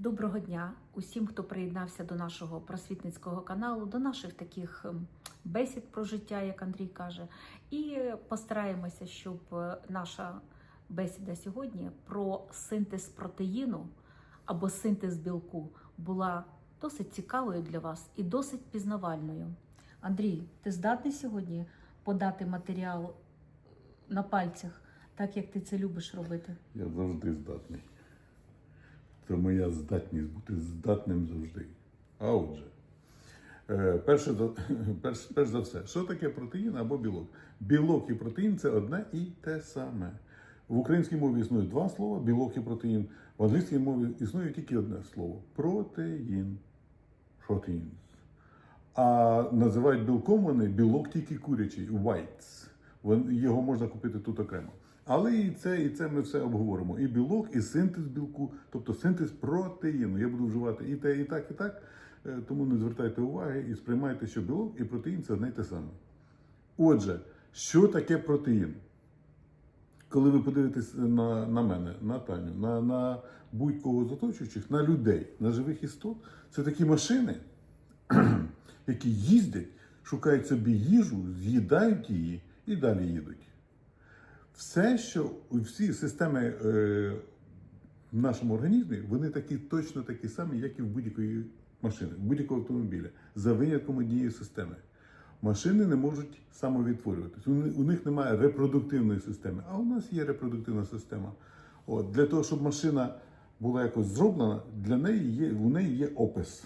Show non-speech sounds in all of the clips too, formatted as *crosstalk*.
Доброго дня усім, хто приєднався до нашого просвітницького каналу, до наших таких ем, бесід про життя, як Андрій каже. І постараємося, щоб е, наша бесіда сьогодні про синтез протеїну або синтез білку була досить цікавою для вас і досить пізнавальною. Андрій, ти здатний сьогодні подати матеріал на пальцях, так як ти це любиш робити? Я завжди здатний. Це моя здатність бути здатним завжди. А отже, е, перше, *laughs* перш, перш за все, що таке протеїн або білок? Білок і протеїн це одне і те саме. В українській мові існує два слова білок і протеїн. В англійській мові існує тільки одне слово протеїн. Proteins. А називають білком вони білок тільки курячий, whites. Його можна купити тут окремо. Але і це, і це ми все обговоримо. І білок, і синтез білку, тобто синтез протеїну. Я буду вживати і те, і так, і так. Е, Тому не звертайте уваги і сприймайте, що білок і протеїн це одне й те саме. Отже, що таке протеїн? Коли ви подивитесь на, на мене, на Таню, на, на будь-кого з оточуючих, на людей, на живих істот, це такі машини, *clears throat* які їздять, шукають собі їжу, з'їдають її і далі їдуть. Все, що всі системи е, в нашому організмі, вони такі точно такі самі, як і в будь-якої машини, в будь-якого автомобіля, за винятком однієї системи. Машини не можуть самовідтворюватися. У них немає репродуктивної системи, а у нас є репродуктивна система. От, для того, щоб машина була якось зроблена, для неї є, у неї є опис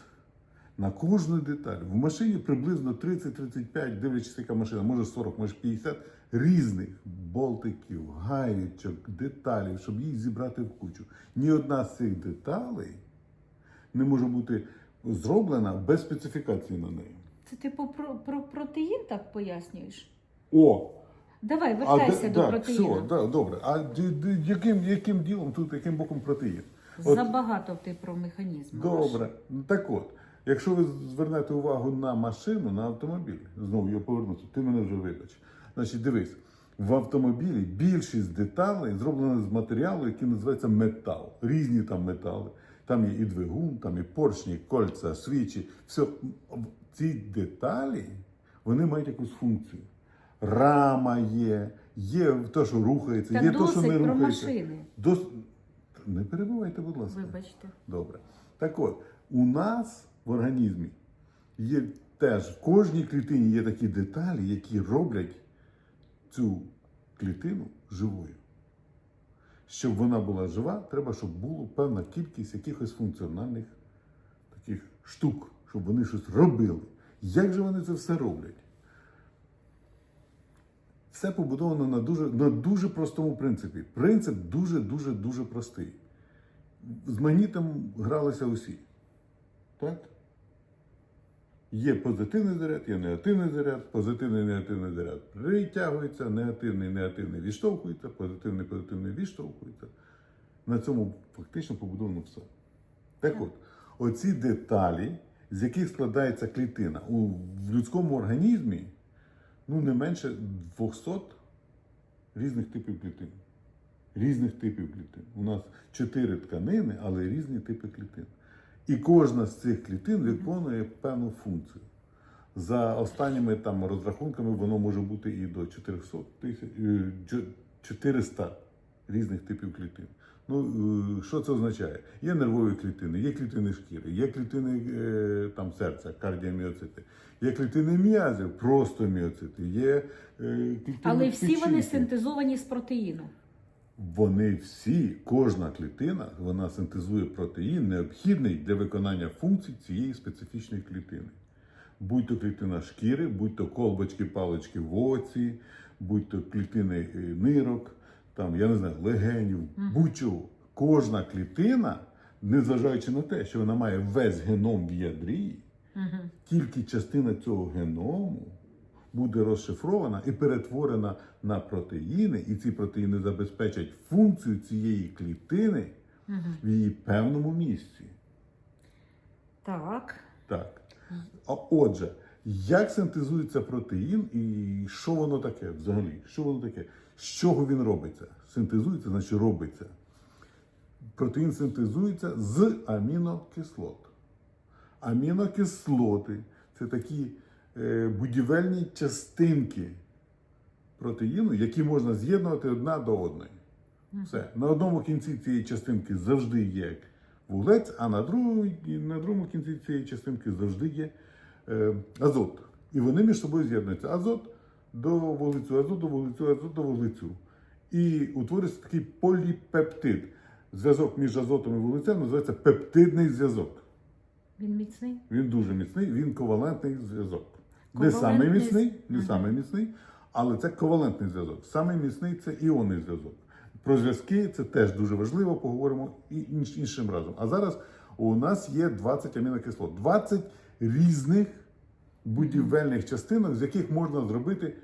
на кожну деталь. В машині приблизно 30-35, дивлячись, яка машина, може 40, може 50 різних болтиків, гаєчок, деталей, щоб їх зібрати в кучу. Ні одна з цих деталей не може бути зроблена без специфікації на неї. Це типу про, про протеїн так пояснюєш? О! Давай, вертайся де- до так, протеїну. Все, да, добре. А д- д- яким, яким ділом тут, яким боком протеїн? От- Забагато ти про механізм. Добре. Так от, якщо ви звернете увагу на машину, на автомобіль, знову я повернуся, ти мене вже вибач. Значить, дивись, в автомобілі більшість деталей зроблена з матеріалу, який називається метал. Різні там метали. Там є і двигун, там і поршні, кольця, свічі. Все. Ці деталі вони мають якусь функцію. Рама є, є те, що рухається, Та є те, що не про рухається. машини. Дос... Не перебувайте, будь ласка. Вибачте. Добре. Так от, у нас в організмі є теж в кожній клітині є такі деталі, які роблять цю клітину живою. Щоб вона була жива, треба, щоб була певна кількість якихось функціональних таких штук, щоб вони щось робили. Як же вони це все роблять? Все побудовано на дуже, на дуже простому принципі. Принцип дуже-дуже дуже простий. З магнітом гралися усі. Так? Є позитивний заряд, є негативний заряд, позитивний негативний заряд притягується, негативний негативний відштовхується, позитивний позитивний відштовхується. На цьому фактично побудовано все. Так от, оці деталі, з яких складається клітина, у в людському організмі ну, не менше 200 різних типів клітин. Різних типів клітин. У нас чотири тканини, але різні типи клітин. І кожна з цих клітин виконує певну функцію. За останніми там розрахунками воно може бути і до 400 тисяч е, 400 різних типів клітин. Ну, е, що це означає? Є нервові клітини, є клітини шкіри, є клітини е, там, серця, кардіоміоцити, є клітини м'язів, просто міоцити, є е, клітини Але всі вони синтезовані з протеїну. Вони всі, кожна клітина, вона синтезує протеїн, необхідний для виконання функцій цієї специфічної клітини. Будь то клітина шкіри, будь то колбочки, палички в оці, будь то клітини е, нирок, там, я не знаю, легенів, будь-чого. Кожна клітина, незважаючи на те, що вона має весь геном в ядрі, тільки частина цього геному буде розшифрована і перетворена на протеїни, і ці протеїни забезпечать функцію цієї клітини в її певному місці. Так. Так. А отже, як синтезується протеїн і що воно таке взагалі? Що воно таке? З чого він робиться? Синтезується, значить робиться. Протеїн синтезується з амінокислот. Амінокислоти це такі будівельні частинки протеїну, які можна з'єднувати одна до одної. Все. На одному кінці цієї частинки завжди є вуглець, а на другому, на другому кінці цієї частинки завжди є е, азот. І вони між собою з'єднуються. Азот до вуглецю, азот до вуглецю, азот до вуглецю. І утворюється такий поліпептид. Зв'язок між азотом і вуглецем називається пептидний зв'язок. Він міцний? Він дуже міцний, він ковалентний зв'язок. Не самий міцний, не самий міцний, але це ковалентний зв'язок. Самий міцний це іонний зв'язок. Про зв'язки це теж дуже важливо, поговоримо і іншим разом. А зараз у нас є 20 амінокислот, 20 різних будівельних частинок, з яких можна зробити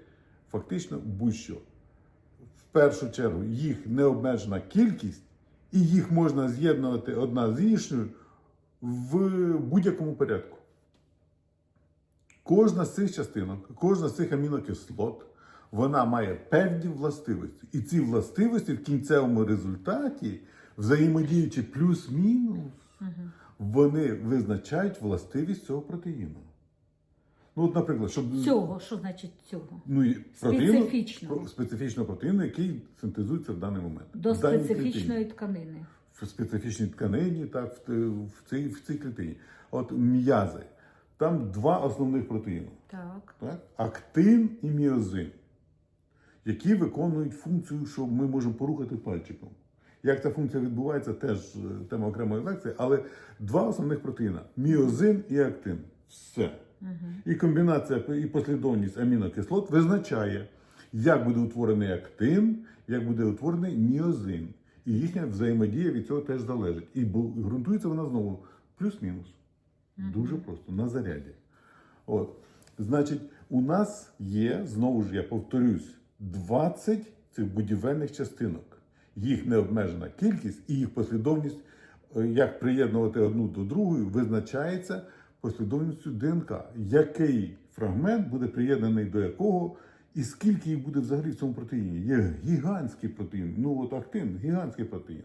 фактично будь-що. В першу чергу їх необмежена кількість, і їх можна з'єднувати одна з іншою в будь-якому порядку. Кожна з цих частинок, кожна з цих амінокислот, вона має певні властивості. І ці властивості в кінцевому результаті, взаємодіючи плюс-мінус, вони визначають властивість цього протеїну. Ну, от, наприклад, щоб Цього, що значить цього? ну, протеїну, Специфічного. специфічного протеїну, який синтезується в даний момент. До в даній специфічної клітині. тканини. в специфічній тканині, так, в, в, цій, в цій клітині. От м'язи. Там два основних протеїни. Так. Так? Актин і міозин, які виконують функцію, що ми можемо порухати пальчиком. Як ця функція відбувається, теж е, тема окремої лекції, але два основних протеїна міозин і актин. Все. І комбінація і послідовність амінокислот визначає, як буде утворений актин, як буде утворений міозин. І їхня взаємодія від цього теж залежить. І ґрунтується вона знову плюс-мінус. Дуже просто на заряді. От. Значить, у нас є, знову ж я повторюсь, 20 цих будівельних частинок. Їх необмежена кількість і їх послідовність, е, як приєднувати одну до другої, визначається послідовністю ДНК. Який фрагмент буде приєднаний до якого, і скільки їх буде взагалі в цьому протеїні? Є гігантський протеїн, ну от актин, гігантський протеїн.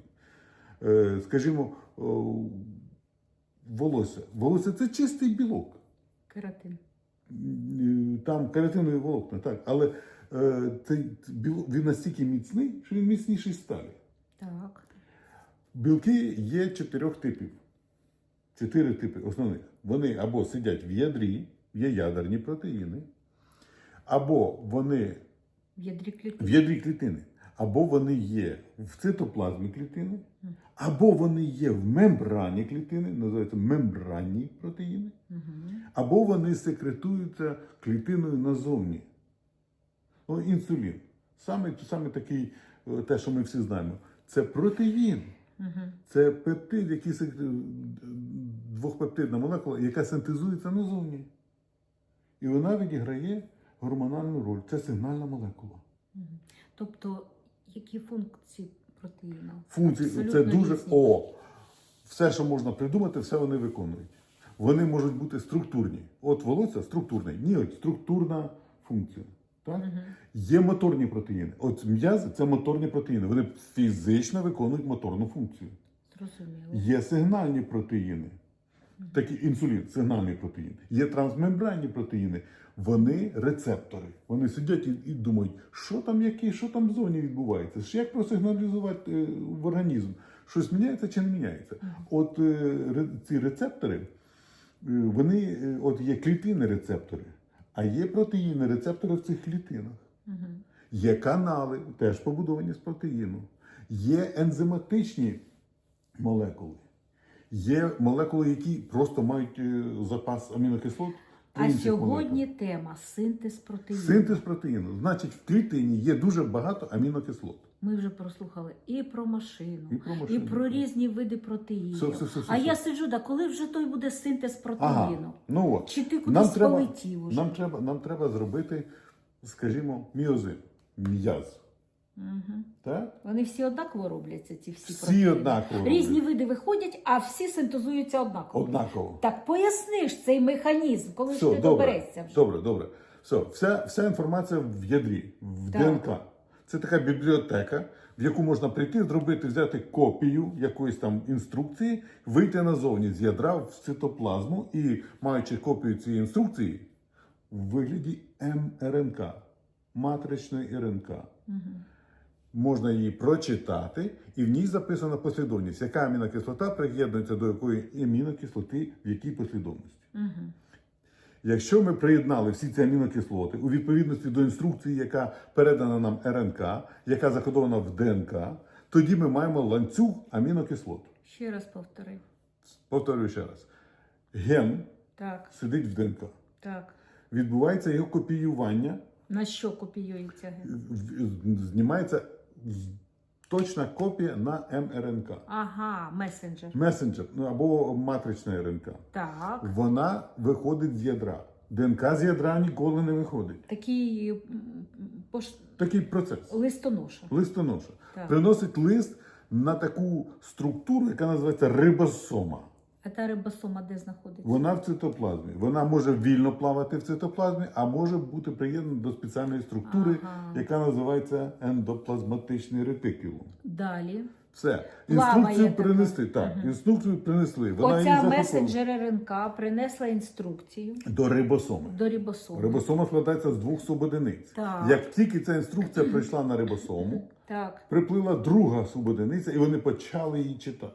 Е, скажімо, волосся. Волосся це чистий білок. Кератин. Там каротинові волокна, так. Але е, цей білок він настільки міцний, що він міцніший сталі. Так. Білки є чотирьох типів. Чотири типи основних. Вони або сидять в ядрі, є ядерні протеїни, або вони В ядрі в ядрі клітини, або вони є в цитоплазмі клітини, або вони є в мембрані клітини, називаються мембранні протеїни, або вони секретуються клітиною назовні. Ну, інсулін. Саме, саме такий, е, те, що ми всі знаємо, це протеїн. Це пептид, який сек- двохпептидна молекула, яка синтезується назовні. І вона відіграє гормональну роль. Це сигнальна молекула. Тобто, які функції протеїну? Функції це дуже різні. о. Все, що можна придумати, все вони виконують. Вони можуть бути структурні. От волосся структурне, ніготь структурна функція. Так? Є моторні протеїни. От м'язи це моторні протеїни. Вони фізично виконують моторну функцію. Зрозуміло. Є сигнальні протеїни. Такі інсулін, сигнальний протеїн. Є трансмембранні протеїни. Вони рецептори. Вони сидять і, і думають, що там які, що там ззовні відбувається, ж як просигналізувати е, в організм, щось міняється чи не міняється. От е, ці рецептори, е, вони е, от є клітинні рецептори, а є протеїни, рецептори в цих клітинах. Є канали, теж побудовані з протеїну. Є ензиматичні молекули. Є молекули, які просто мають е, запас амінокислот. А сьогодні молекул. тема синтез протеїну. синтез протеїну. Значить, в клітині є дуже багато амінокислот. Ми вже прослухали і про машину, І про машину, і про різні види протеїнів. Все, все, все, все, а все. я сиджу, да коли вже той буде синтез протеїну? Ага, ну от. Чи ти кудись полетів нам, треба, нам треба зробити, скажімо, міозин, м'яз. Угу. Так? Вони всі однаково робляться, ці всі, Всі протеїни? однаково Різні роблять. види виходять, а всі синтезуються однаково. Однаково. Так поясни ж цей механізм, коли ж Все, ти добре, доберешся вже. добре, добре. Все, вся, вся інформація в ядрі, в Так. ДНК. Це така бібліотека, в яку можна прийти, зробити, взяти копію якоїсь там інструкції, вийти назовні з ядра в цитоплазму і, маючи копію цієї інструкції, в вигляді МРНК, матричної РНК. Можна її прочитати, і в ній записана послідовність, яка амінокислота приєднується до якої амінокислоти, в якій послідовності. Угу. Якщо ми приєднали всі ці амінокислоти у відповідності до інструкції, яка передана нам РНК, яка закодована в ДНК, тоді ми маємо ланцюг амінокислот. Ще раз повтори. Повторюю ще раз: ген Так, сидить в ДНК. так. Відбувається його копіювання, На що копіюється ген? знімається точна копія на МРНК. Ага, месенджер. Месенджер ну, або матрична РНК. Так. Вона виходить з ядра. ДНК з ядра ніколи не виходить. Такий пош... Такий процес. листоноша. Листоноша. Так. Приносить лист на таку структуру, яка називається рибосома. А та рибосома де знаходиться? Вона в цитоплазмі. Вона може вільно плавати в цитоплазмі, а може бути приєднана до спеціальної структури, Ага. яка називається ендоплазматичний ретикулум. Далі. Все. Плаває Інструкцію така. принесли. Так, інструкцію принесли. Вона її Оця запакувала месенджер РНК принесла інструкцію до рибосоми. до рибосоми. Рибосома складається з двох субодиниць. Так. Як тільки ця інструкція прийшла на рибосому, Так. приплила друга субодиниця, і вони почали її читати.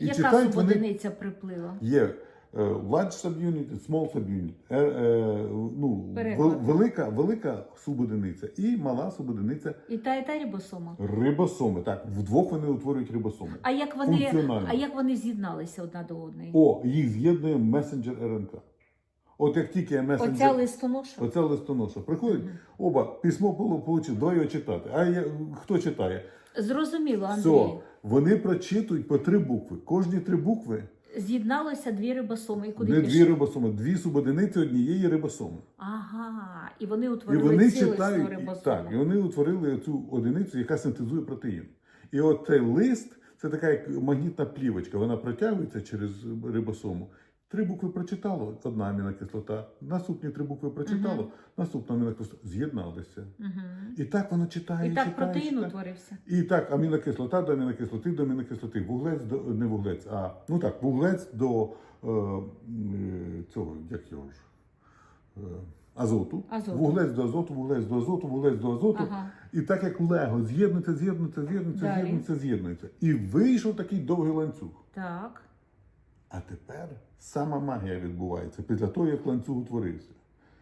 І Яка субодиниця приплила? є е, large subunit, small subunit, е, е, ну, Переклад. велика, велика субодиниця і мала субодиниця І та, і та рибосома. рибосоми. Так, вдвох вони утворюють рибосоми. А як вони, Функціонально. а як вони з'єдналися одна до одної? О, їх з'єднує месенджер РНК. От як тільки месенджер... Оця листоноша? Оця листоноша приходить, оба письмо получив, давай його читати. А я, хто читає? Зрозуміло, Андрій. Все, вони прочитують по три букви. Кожні три букви З'єдналися дві рибосоми. І куди не пішли? дві рибосоми, дві субодиниці однієї рибосоми. Ага. І вони І утворили вони цілісну читають рибосому. так, і вони утворили цю одиницю, яка синтезує протеїн. І от цей лист це така як магнітна плівочка. Вона протягується через рибосому. Три букви прочитало, одна амінокислота. Наступні три букви прочитало, наступна амінокислота з'єдналися. Угу. І так воно читає. І так читає, протеїн читає. утворився. І так, амінокислота до амінокислоти до амінокислоти, вуглець до не вуглець, а ну так, вуглець до е, е, цього, як його ж, е, азоту. Азоту. Вуглець до азоту, вуглець до азоту, вуглець до азоту. Ага. І так як лего, з'єднується, з'єднується, з'єднується, з'єднується, з'єднується. І вийшов такий довгий ланцюг. Так. А тепер сама магія відбувається після того, як ланцюг утворився.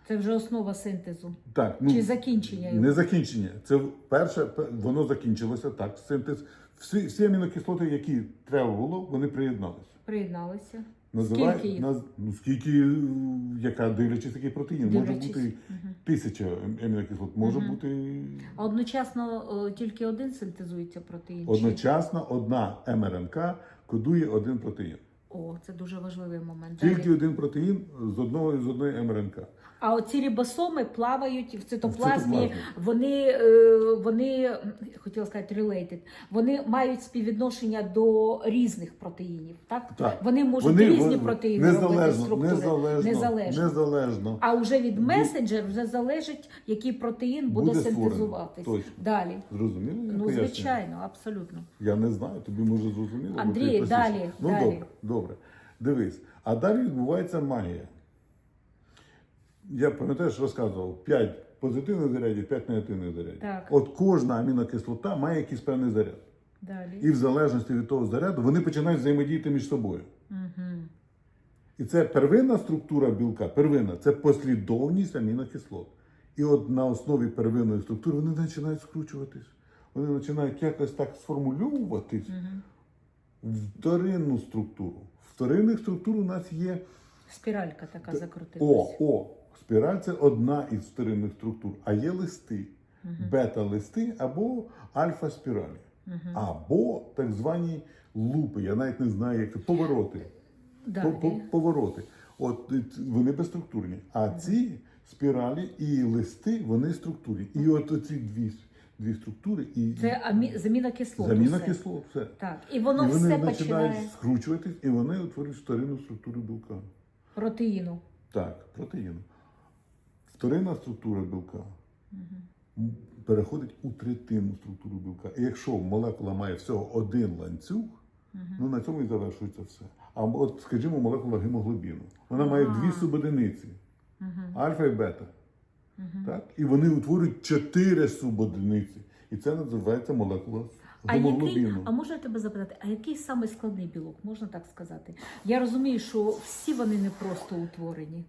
Це вже основа синтезу. Так, ну, Чи закінчення його? Не закінчення. Це перше, воно закінчилося так. Синтез. Всі, всі амінокислоти, які треба було, вони приєдналися. Приєдналися. Називає- Скільки їх? наз- ну, скільки, е, яка дивлячись який протеїн. Може Дивлячись. бути тисяча амінокислот, може бути А одночасно о, тільки один синтезується протеїн? чи- одночасно одна МРНК кодує один протеїн. О, це дуже важливий момент. Тільки один протеїн з одного з одної МРНК. А оці рибосоми плавають в цитоплазмі. Вони, е, вони хотіла сказати related, вони мають співвідношення до різних протеїнів. Так, Так. вони можуть різні протеїни робити структури. незалежно, Незалежно. незалежно. А вже від месенджер вже залежить, який протеїн буде, Буде синтезуватись. Точно. Далі. Зрозуміло? Ну, звичайно, абсолютно. Я не знаю, тобі може зрозуміло. Андрій, далі, Ну далі. добре, добре. Дивись. А далі відбувається магія. Я пам'ятаєш, розказував 5 позитивних зарядів, 5 негативних зарядів. Так. От кожна амінокислота має якийсь певний заряд. Далі. І в залежності від того заряду вони починають взаємодіяти між собою. Угу. І це первинна структура білка, первинна це послідовність амінокислот. І от на основі первинної структури вони починають скручуватись. Вони починають якось так сформульовуватись в вторинну структуру. В вторинних структур у нас є Спіралька така о, о, спіраль це одна із вторинних структур, а є листи, бета-листи або альфа-спіралі, або так звані лупи. Я навіть не знаю, як це повороти. Далі. повороти. От е, вони безструктурні. А ці спіралі і листи вони структурні. І от ці дві, дві структури і Це амі... заміна кислот. заміна усе. кислот. Все. Так. І воно і вони все починають починає скручуватись, і вони утворюють вторинну структуру білка. протеїну. Так, протеїну. Вторинна структура білка м, переходить у третинну структуру білка. І якщо молекула має всього один ланцюг, ну на цьому і завершується все. А от, скажімо, молекула гемоглобіну. Вона має А. дві субодиниці альфа і бета. Так? І вони утворюють чотири субодиниці. І це називається молекула А, який, а можна я тебе запитати, а який самий складний білок, можна так сказати? Я розумію, що всі вони не просто утворені.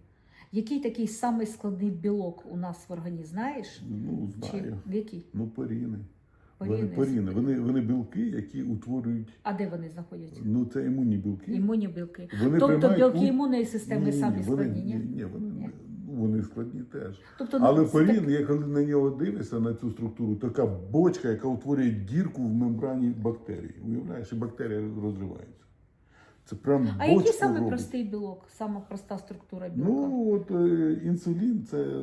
Який такий самий складний білок у нас в організмі, знаєш? Ну, Чи знаю. в який? Ну, поріни. Вони, Поріни. поріни. Вони, вони білки, які утворюють. А де вони знаходяться? Ну, це імунні білки. Імунні білки. Вони тобто приймають білки у- імунної системи Ні, самі ні, складні, ні? ні, ні, вони, Ні. ну, вони складні теж. Тобто, Але ну, порін, я коли на нього дивишся, на цю структуру, така бочка, яка утворює дірку в мембрані бактерій. Уявляєш, і бактерія розривається. Це прям А який самий робить. простий білок, сама проста структура білка? Ну, от е, інсулін це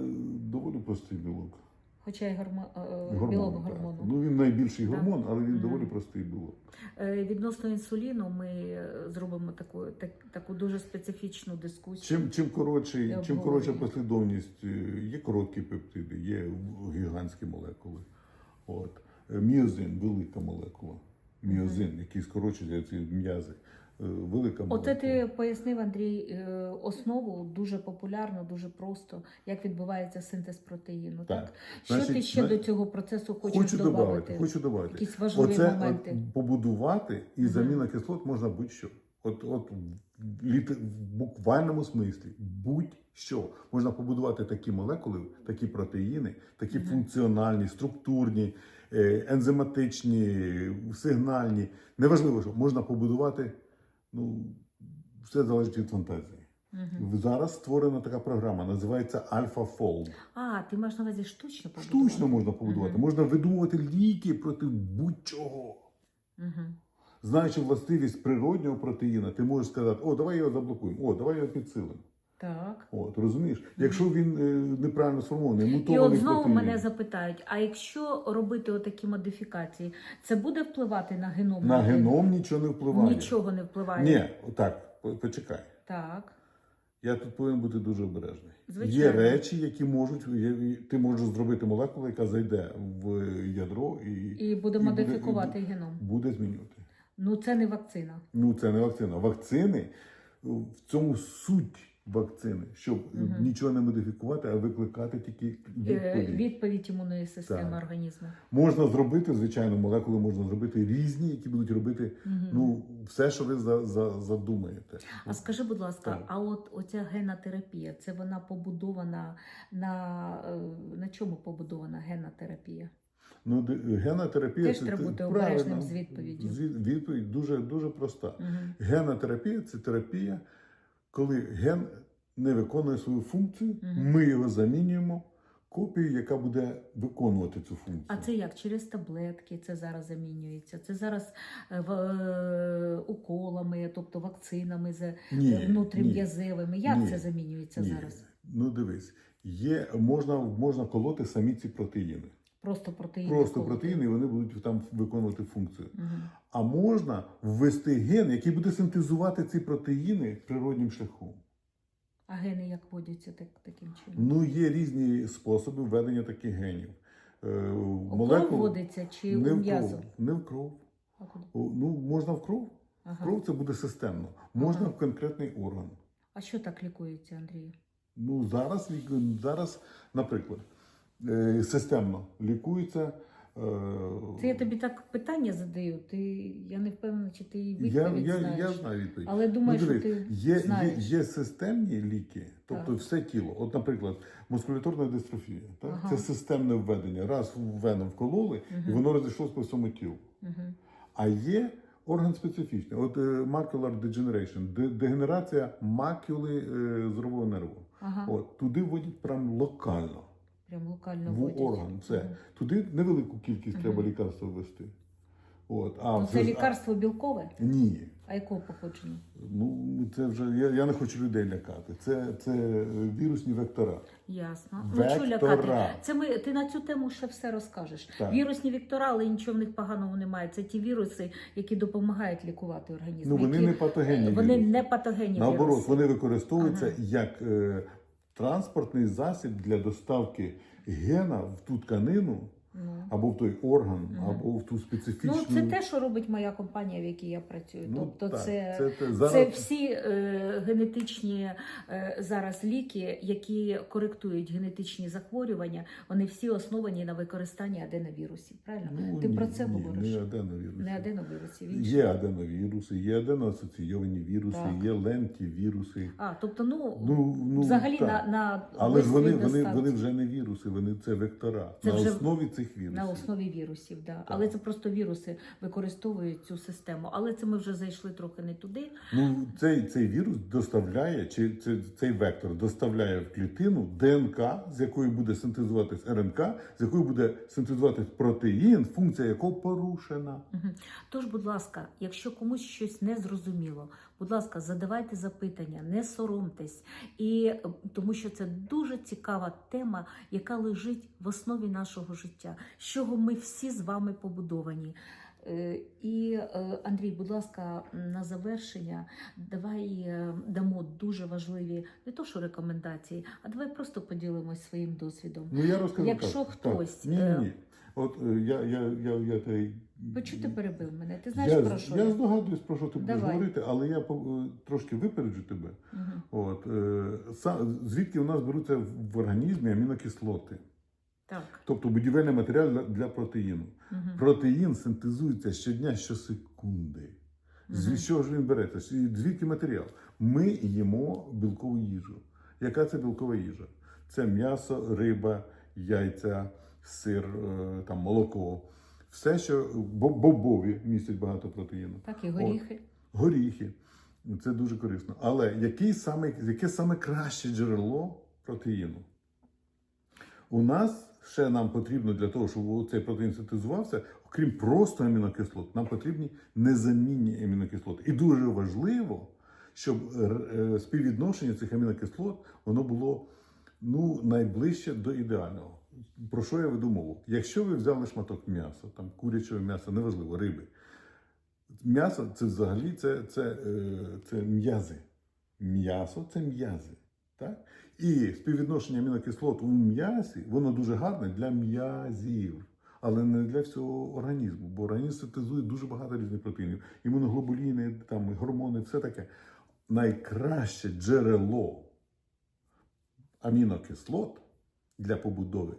доволі простий білок. Хоча й гормо... е, Гормон, білок так. гормону. Ну він найбільший Так. гормон, але він Мгм. доволі простий білок. Е, Відносно інсуліну ми е, зробимо таку, так, таку дуже специфічну дискусію. Чим, чим, коротший, Я чим коротша обговорюю. послідовність, е, є короткі пептиди, є гігантські молекули. От. Е, Міозин велика молекула. Міозин, який скорочує ці м'язи. Е, Велика молекула. Оце ти пояснив, Андрій, е, основу дуже популярно, дуже просто, як відбувається синтез протеїну. Так, Так. що Значить, ти ще зна- до цього процесу хочеш Хочу додати? хочу додати. Якісь важливі Оце моменти. от побудувати і Мгм. заміна кислот можна будь-що. От, от в літ- в буквальному смислі будь-що можна побудувати такі молекули, такі протеїни, такі функціональні, структурні, е, ензиматичні, сигнальні. Неважливо, що можна побудувати. Ну, все залежить від фантазії. Угу. Зараз створена така програма, називається Альфа Фолд. А, ти маєш на увазі штучно побудувати? Штучно можна побудувати. Угу. Можна видумувати ліки проти будь-чого. Угу. Знаючи властивість природнього протеїна, ти можеш сказати, о, давай його заблокуємо, о, давай його підсилимо. Так. От, розумієш? Якщо він е, неправильно сформований, І мутований от знову протеїн, мене запитають: а якщо робити отакі модифікації, це буде впливати на геном? на людини? геном нічого не впливає. Нічого не впливає. Ні, так, по- почекай. Так. Я тут повинен бути дуже обережний. Звичайно. Є речі, які можуть, є- ти можеш зробити молекулу, яка зайде в ядро і, І буде і модифікувати геном. буде змінювати. Ну це не вакцина. Ну, це не вакцина. Вакцини в цьому суть вакцини, щоб Мгм. нічого не модифікувати, а викликати тільки Е, відповідь. Відповідь імунної системи Так. організму. Можна зробити, звичайно, молекули можна зробити різні, які будуть робити Мгм. ну, все, що ви за, за, задумаєте. А скажи, будь ласка, Так. а от оця генна терапія, це вона побудована на, е, на чому побудована генна терапія? Ну, де- генна терапія Теж це треба бути обережним з відповіддю. Відповідь дуже, дуже проста. Угу. Генна терапія це терапія, коли ген не виконує свою функцію, Мгм. ми його замінюємо копією, яка буде виконувати цю функцію. А це як? Через таблетки це зараз замінюється? Це зараз е, в, е, уколами, тобто вакцинами за Ні, внутрім'язевими. Як Ні. це замінюється ні. зараз? Ну дивись, є, можна, можна колоти самі ці протеїни. Просто протеїни. Просто протеїни, і вони будуть там виконувати функцію. Мгм. А можна ввести ген, який буде синтезувати ці протеїни природнім шляхом. А гени як водяться так, таким чином? Ну, є різні способи введення таких генів. Е, У кров вводиться чи не у в м'язо? Не в кров. А куди? Ну, можна в кров. Ага. кров це буде системно. Можна Ага. в конкретний орган. А що так лікується, Андрію? Ну, зараз, зараз наприклад, системно лікується. е, Це я тобі так питання задаю. Ти я не впевнена, чи ти її я, відповідь я, знаєш. я знаю відповідь. Але думаю, Ну, що ти є, є, знаєш. є системні ліки, тобто Так. все тіло. От, наприклад, мускулатурна дистрофія. Так? Ага. Це системне введення. Раз в вену вкололи, і воно розійшлося по всьому тілу. Мгм. А є орган специфічний. От е, macular degeneration, дегенерація макули е, зорового нерву. Ага. От, туди вводять прям локально, Прям локально в вводять. орган. Все. Мгм. Туди невелику кількість Мгм. треба лікарства ввести. От, а Ну, вже це ж- лікарство білкове? ні. А якого походження? Ну, це вже я, я не хочу людей лякати. Це, це вірусні вектора. Ясно. Ну що Вектора. лякати? Це ми ти на цю тему ще все розкажеш. Так. Вірусні вектора, але нічого в них поганого немає. Це ті віруси, які допомагають лікувати організм. Ну, вони які- не патогенні. Вони віруси. не патогенні Наоборот, віруси. вони використовуються Ага. як е, транспортний засіб для доставки гена в ту тканину, Ну. або в той орган, Мгм. або в ту специфічну. Ну, це те, що робить моя компанія, в якій я працюю. Ну, тобто, так, це, це, те. зараз... це всі е, генетичні е, зараз ліки, які коректують генетичні захворювання, вони всі основані на використанні аденовірусів. Правильно? Ну, Ти ні, про це ні, говориш? Не аденовіруси. Не аденовірусів. інші. Є аденовіруси, є аденоасоційовані віруси, Так. є лентівіруси. А, тобто, ну, Ну, ну взагалі так. на, на Але ж вони, вони, вони вже не віруси, вони це вектора Це на вже основі цих вірусів. На основі вірусів, да. але це просто віруси використовують цю систему. Але це ми вже зайшли трохи не туди. Ну, цей, цей вірус доставляє, чи це, цей вектор доставляє в клітину ДНК, з якої буде синтезуватись РНК, з якої буде синтезуватись протеїн, функція якого порушена. Мгм. Тож, будь ласка, якщо комусь щось не зрозуміло, будь ласка, задавайте запитання, не соромтесь, і тому що це дуже цікава тема, яка лежить в основі нашого життя, з чого ми всі з вами побудовані. Е, І е, Андрій, будь ласка, на завершення давай е, дамо дуже важливі не то, що рекомендації, а давай просто поділимось своїм досвідом. Ну я розкажу Якщо так, хтось, Так. Ні, ні, ні. От я, я, я, я, я, Почу ти перебив мене? Ти знаєш я, про що? я здогадуюсь, про що ти будеш говорити, але я трошки випереджу тебе. Мгм. От, е, звідки у нас беруться в організмі амінокислоти, Так. тобто будівельний матеріал для, протеїну. Мгм. Протеїн синтезується щодня, щосекунди. З чого ж він береться? Звідки матеріал? Ми їмо білкову їжу. Яка це білкова їжа? Це м'ясо, риба, яйця, сир, е, там, молоко. Все, що бобові містять багато протеїну. Так, і горіхи. Горіхи. Це дуже корисно. Але який саме, яке саме краще джерело протеїну? У нас ще нам потрібно для того, щоб цей протеїн синтезувався, окрім просто амінокислот, нам потрібні незамінні амінокислоти. І дуже важливо, щоб е, співвідношення цих амінокислот воно було ну, найближче до ідеального. Про що я веду мову? Якщо ви взяли шматок м'яса, там курячого м'яса, неважливо, риби, М'ясо це взагалі це, це, е, це м'язи. М'ясо це м'язи. Так? І співвідношення амінокислот у м'ясі, воно дуже гарне для м'язів, але не для всього організму, бо організм синтезує дуже багато різних протеїнів. Імуноглобуліни, там, гормони, все таке. Найкраще джерело амінокислот для побудови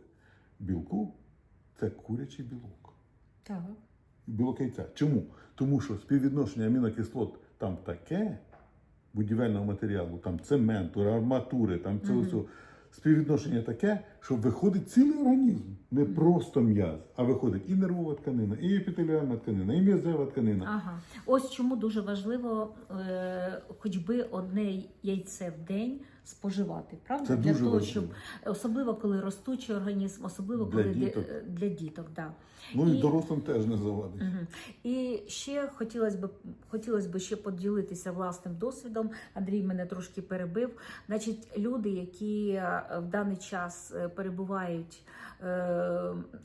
білку це курячий білок Так. білок яйця. Чому? Тому що співвідношення амінокислот там таке, будівельного матеріалу, там цементу, арматури, там Мгм. всього. Співвідношення таке, що виходить цілий організм, не просто м'яз, а виходить і нервова тканина, і епітеліальна тканина, і м'язева тканина. Ага. Ось чому дуже важливо е, хоч би одне яйце в день споживати, правда? Це для дуже того, важливо. щоб особливо коли ростучий організм, особливо Для коли діток. для діток да. Ну і і- дорослим теж не завадить. Мгм. І ще хотілося б хотілося б ще поділитися власним досвідом. Андрій мене трошки перебив. Значить, люди, які е, в даний час е, перебувають е,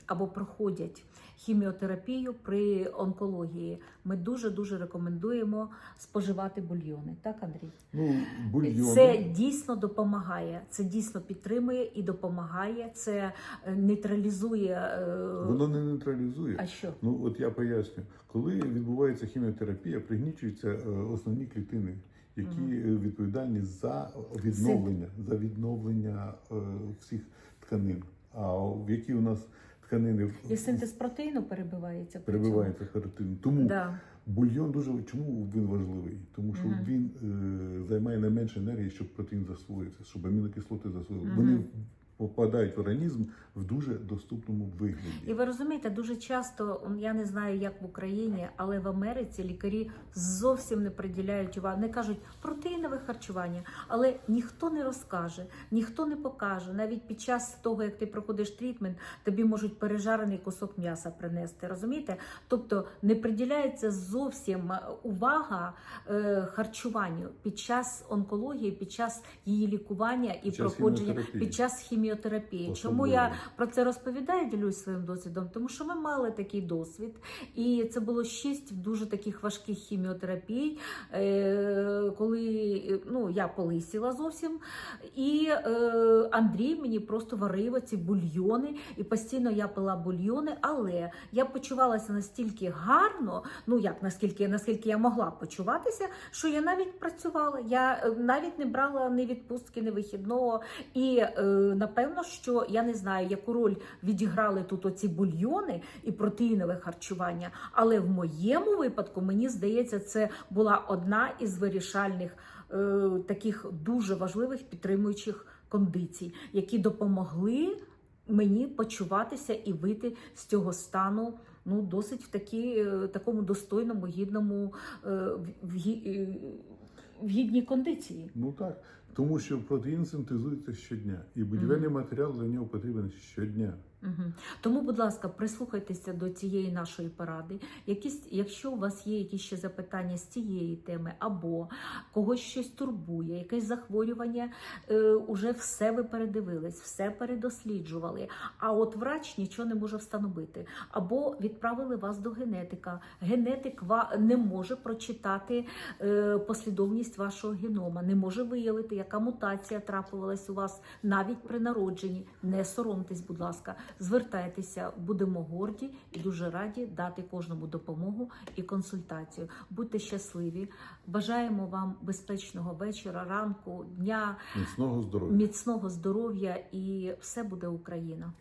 або проходять хіміотерапію при онкології, ми дуже дуже рекомендуємо споживати бульйони. Так, Андрій? Ну, бульйони. Це дійсно допомагає. Це дійсно підтримує і допомагає. Це е, нейтралізує. е, Воно не нейтралізує. А що? Ну от я поясню, коли відбувається хіміотерапія, пригнічуються е, основні клітини, які е, відповідальні за відновлення, за відновлення е, всіх тканин. А в які у нас тканини І синтез протеїну перебивається. Перебивається перебиваються. Тому Да. бульйон дуже чому він важливий? Тому що Мгм. він е, займає найменше енергії, щоб протеїн засвоївся, щоб амінокислоти засвоїли. Мгм. Вони попадають в організм в дуже доступному вигляді. І ви розумієте, дуже часто я не знаю, як в Україні, але в Америці лікарі зовсім не приділяють увагу. Не кажуть протеїнове харчування, але ніхто не розкаже, ніхто не покаже. Навіть під час того, як ти проходиш трітмент, тобі можуть пережарений кусок м'яса принести. Розумієте? Тобто не приділяється зовсім е, увага е, харчуванню під час онкології, під час її лікування і Під проходження під час хіміотерапії. Хіміотерапії. Чому я про це розповідаю, ділюсь своїм досвідом? Тому що ми мали такий досвід, і це було шість дуже таких важких хіміотерапій, е, коли е, ну, я полисіла зовсім. І е, Андрій мені просто варив ці бульйони, і постійно я пила бульйони, але я почувалася настільки гарно, ну як наскільки, наскільки я могла почуватися, що я навіть працювала. Я е, навіть не брала ні відпустки, ні вихідного. І е, напевно, що я не знаю, яку роль відіграли тут оці бульйони і протеїнове харчування. Але в моєму випадку мені здається, це була одна із вирішальних е, таких дуже важливих підтримуючих кондицій, які допомогли мені почуватися і вийти з цього стану. Ну, досить в такі, е, такому достойному, гідному е, в- гідній кондиції. Ну так. Тому що протеїн синтезується щодня, і будівельний матеріал для нього потрібен щодня. Угу. Тому, будь ласка, прислухайтеся до цієї нашої поради. Якісь, якщо у вас є якісь ще запитання з цієї теми, або когось щось турбує, якесь захворювання, е, уже все ви передивились, все передосліджували. А от врач нічого не може встановити. Або відправили вас до генетика. Генетик не може прочитати е, послідовність вашого генома, не може виявити, яка мутація трапилась у вас навіть при народженні. Не соромтесь, будь ласка, звертайтеся, будемо горді і дуже раді дати кожному допомогу і консультацію. Будьте щасливі! Бажаємо вам безпечного вечора, ранку, дня, Міцного здоров'я. міцного здоров'я і все буде Україна.